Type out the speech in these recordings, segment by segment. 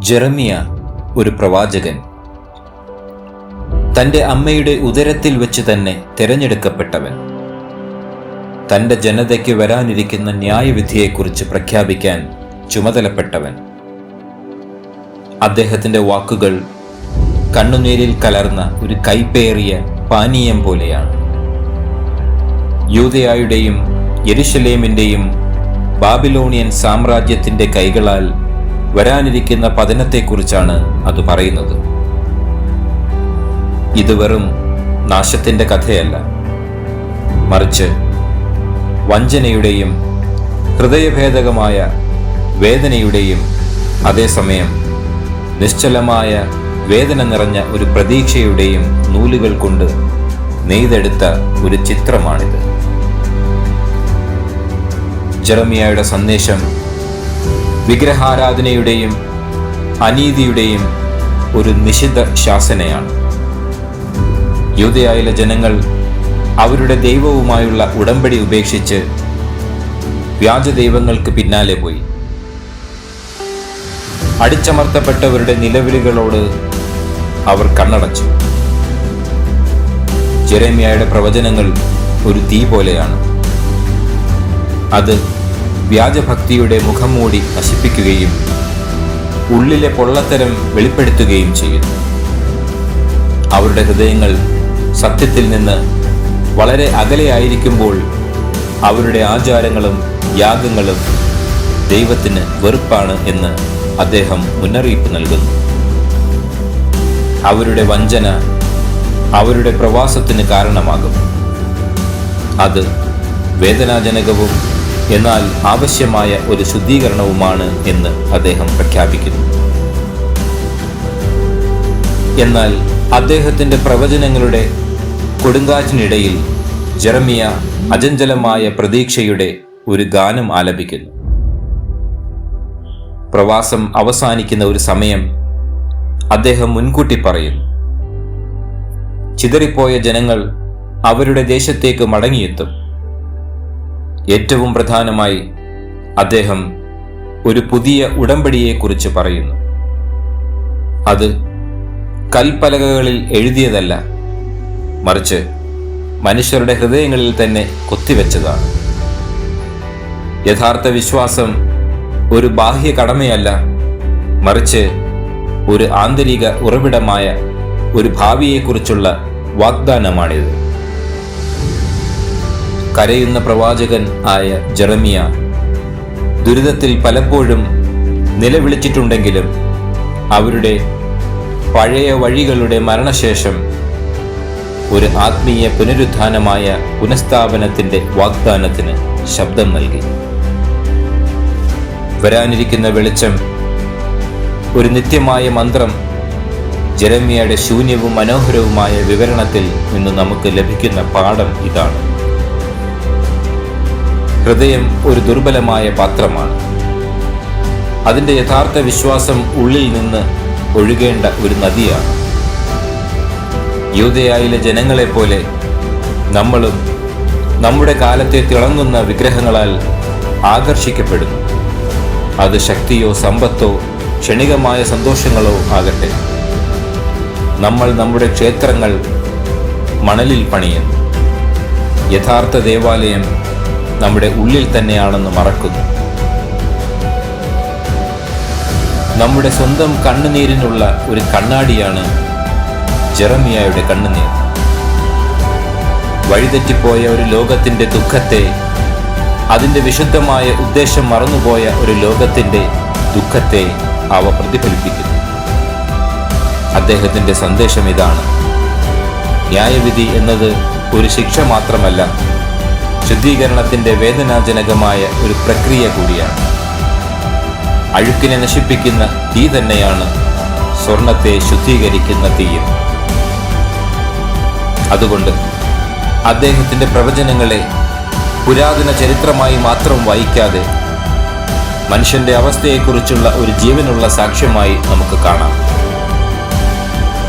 ജെറമിയ ഒരു പ്രവാചകൻ. തന്റെ അമ്മയുടെ ഉദരത്തിൽ വെച്ച് തന്നെ തിരഞ്ഞെടുക്കപ്പെട്ടവൻ. തന്റെ ജനതയ്ക്ക് വരാനിരിക്കുന്ന ന്യായവിധിയെക്കുറിച്ച് പ്രഖ്യാപിക്കാൻ ചുമതലപ്പെട്ടവൻ. അദ്ദേഹത്തിന്റെ വാക്കുകൾ കണ്ണുനീരിൽ കലർന്ന ഒരു കൈപ്പേറിയ പാനീയം പോലെയാണ്. യൂതയായുടെയും യെരുശലേമിന്റെയും ബാബിലോണിയൻ സാമ്രാജ്യത്തിന്റെ കൈകളാൽ വരാനിരിക്കുന്ന പതനത്തെക്കുറിച്ചാണ് അത് പറയുന്നത്. ഇത് വെറും നാശത്തിന്റെ കഥയല്ല. മറിച്ച് വഞ്ചനയുടെയും ഹൃദയഭേദകമായ വേദനയുടെയും അതേസമയം നിശ്ചലമായ വേദന നിറഞ്ഞ ഒരു പ്രതീക്ഷയുടെയും നൂലുകൾ കൊണ്ട് നെയ്തെടുത്ത ഒരു ചിത്രമാണിത്. ജെറമിയായുടെ സന്ദേശം വിഗ്രഹാരാധനയുടെയും അനീതിയുടെയും ഒരു നിഷിദ്ധ ശാസനയാണ്. യൂതയായിലെ ജനങ്ങൾ അവരുടെ ദൈവവുമായുള്ള ഉടമ്പടി ഉപേക്ഷിച്ച് വ്യാജ ദൈവങ്ങൾക്ക് പിന്നാലെ പോയി. അടിച്ചമർത്തപ്പെട്ടവരുടെ നിലവിളികളോട് അവർ കണ്ണടച്ചു. ജെറേമിയയുടെ പ്രവചനങ്ങൾ ഒരു തീ പോലെയാണ്. അത് വ്യാജഭക്തിയുടെ മുഖം മൂടി നശിപ്പിക്കുകയും ഉള്ളിലെ പൊള്ളത്തരം വെളിപ്പെടുത്തുകയും ചെയ്യുന്നു. അവരുടെ ഹൃദയങ്ങൾ സത്യത്തിൽ നിന്ന് വളരെ അകലെയായിരിക്കുമ്പോൾ അവരുടെ ആചാരങ്ങളും യാഗങ്ങളും ദൈവത്തിന് വെറുപ്പാണ് എന്ന് അദ്ദേഹം മുന്നറിയിപ്പ് നൽകുന്നു. അവരുടെ വഞ്ചന അവരുടെ പ്രവാസത്തിന് കാരണമാകും. അത് വേദനാജനകവും എന്നാൽ ആവശ്യമായ ഒരു ശുദ്ധീകരണവുമാണ് എന്ന് അദ്ദേഹം പ്രഖ്യാപിക്കുന്നു. എന്നാൽ അദ്ദേഹത്തിന്റെ പ്രവചനങ്ങളുടെ കൊടുങ്കാറ്റിനിടയിൽ ജെറമിയ അജഞ്ചലമായ പ്രതീക്ഷയുടെ ഒരു ഗാനം ആലപിക്കുന്നു. പ്രവാസം അവസാനിക്കുന്ന ഒരു സമയം അദ്ദേഹം മുൻകൂട്ടി പറയുന്നു. ചിതറിപ്പോയ ജനങ്ങൾ അവരുടെ ദേശത്തേക്ക് മടങ്ങിയെത്തും. ഏറ്റവും പ്രധാനമായി അദ്ദേഹം ഒരു പുതിയ ഉടമ്പടിയെക്കുറിച്ച് പറയുന്നു. അത് കൽപ്പലകകളിൽ എഴുതിയതല്ല മറിച്ച് മനുഷ്യരുടെ ഹൃദയങ്ങളിൽ തന്നെ കൊത്തിവെച്ചതാണ്. യഥാർത്ഥ വിശ്വാസം ഒരു ബാഹ്യ കടമയല്ല മറിച്ച് ഒരു ആന്തരിക ഉറവിടമായ ഒരു ഭാവിയെക്കുറിച്ചുള്ള വാഗ്ദാനമാണിത്. കരയുന്ന പ്രവാചകൻ ആയ ജെറമിയ ദുരിതത്തിൽ പലപ്പോഴും നിലവിളിച്ചിട്ടുണ്ടെങ്കിലും അവരുടെ പഴയ വഴികളുടെ മരണശേഷം ഒരു ആത്മീയ പുനരുത്ഥാനമായ പുനഃസ്ഥാപനത്തിന്റെ വാഗ്ദാനത്തിന് ശബ്ദം നൽകി. വരാനിരിക്കുന്ന വെളിച്ചം ഒരു നിത്യമായ മന്ത്രം ജെറമിയയുടെ ശൂന്യവും മനോഹരവുമായ വിവരണത്തിൽ നിന്ന് നമുക്ക് ലഭിക്കുന്ന പാഠം ഇതാണ്. ഹൃദയം ഒരു ദുർബലമായ പാത്രമാണ്. അതിന്റെ യഥാർത്ഥ വിശ്വാസം ഉള്ളിൽ നിന്ന് ഒഴുകേണ്ട ഒരു നദിയാണ്. യൂതയായിലെ ജനങ്ങളെപ്പോലെ നമ്മളും നമ്മുടെ കാലത്തെ തിളങ്ങുന്ന വിഗ്രഹങ്ങളാൽ ആകർഷിക്കപ്പെടുന്നു. അത് ശക്തിയോ സമ്പത്തോ ക്ഷണികമായ സന്തോഷങ്ങളോ ആകട്ടെ. നമ്മൾ നമ്മുടെ ക്ഷേത്രങ്ങൾ മണലിൽ പണിയുന്നു. യഥാർത്ഥ ദേവാലയം നമ്മുടെ ഉള്ളിൽ തന്നെയാണെന്ന് മറക്കുന്നു. നമ്മുടെ സ്വന്തം കണ്ണുനീരിനുള്ള ഒരു കണ്ണാടിയാണ് ജെറമിയായുടെ കണ്ണുനീർ. വഴിതെറ്റിപ്പോയ ഒരു ലോകത്തിന്റെ ദുഃഖത്തെ അതിന്റെ വിശുദ്ധമായ ഉദ്ദേശം മറന്നുപോയ ഒരു ലോകത്തിന്റെ ദുഃഖത്തെ അവ പ്രതിഫലിപ്പിക്കുന്നു. അദ്ദേഹത്തിന്റെ സന്ദേശം ഇതാണ്. ന്യായവിധി എന്നത് ഒരു ശിക്ഷ മാത്രമല്ല ശുദ്ധീകരണത്തിന്റെ വേദനാജനകമായ ഒരു പ്രക്രിയ കൂടിയാണ്. അഴുക്കിനെ നശിപ്പിക്കുന്ന തീ തന്നെയാണ് സ്വർണത്തെ ശുദ്ധീകരിക്കുന്ന തീയും. അതുകൊണ്ട് അദ്ദേഹത്തിന്റെ പ്രവചനങ്ങളെ പുരാതന ചരിത്രമായി മാത്രം വായിക്കാതെ മനുഷ്യന്റെ അവസ്ഥയെക്കുറിച്ചുള്ള ഒരു ജീവനുള്ള സാക്ഷ്യമായി നമുക്ക് കാണാം.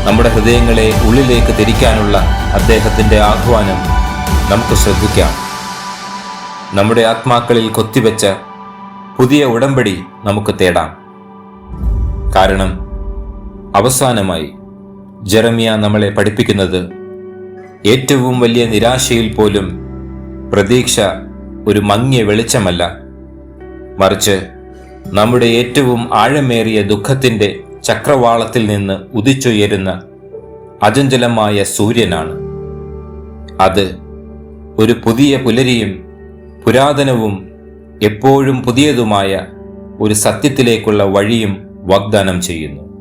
നമ്മുടെ ഹൃദയങ്ങളെ ഉള്ളിലേക്ക് തിരിക്കാനുള്ള അദ്ദേഹത്തിന്റെ ആഹ്വാനം നമുക്ക് ശ്രദ്ധിക്കാം. നമ്മുടെ ആത്മാക്കളിൽ കൊത്തിവെച്ച പുതിയ ഉടമ്പടി നമുക്ക് തേടാം. കാരണം അവസാനമായി ജെറമിയ നമ്മളെ പഠിപ്പിക്കുന്നത് ഏറ്റവും വലിയ നിരാശയിൽ പോലും പ്രതീക്ഷ ഒരു മങ്ങിയ വെളിച്ചമല്ല. മറിച്ച് നമ്മുടെ ഏറ്റവും ആഴമേറിയ ദുഃഖത്തിന്റെ ചക്രവാളത്തിൽ നിന്ന് ഉദിച്ചുയരുന്ന അചഞ്ചലമായ സൂര്യനാണ്. അത് ഒരു പുതിയ പുലരിയും പുരാതനവും എപ്പോഴും പുതിയതുമായ ഒരു സത്യത്തിലേക്കുള്ള വഴിയും വാഗ്ദാനം ചെയ്യുന്നു.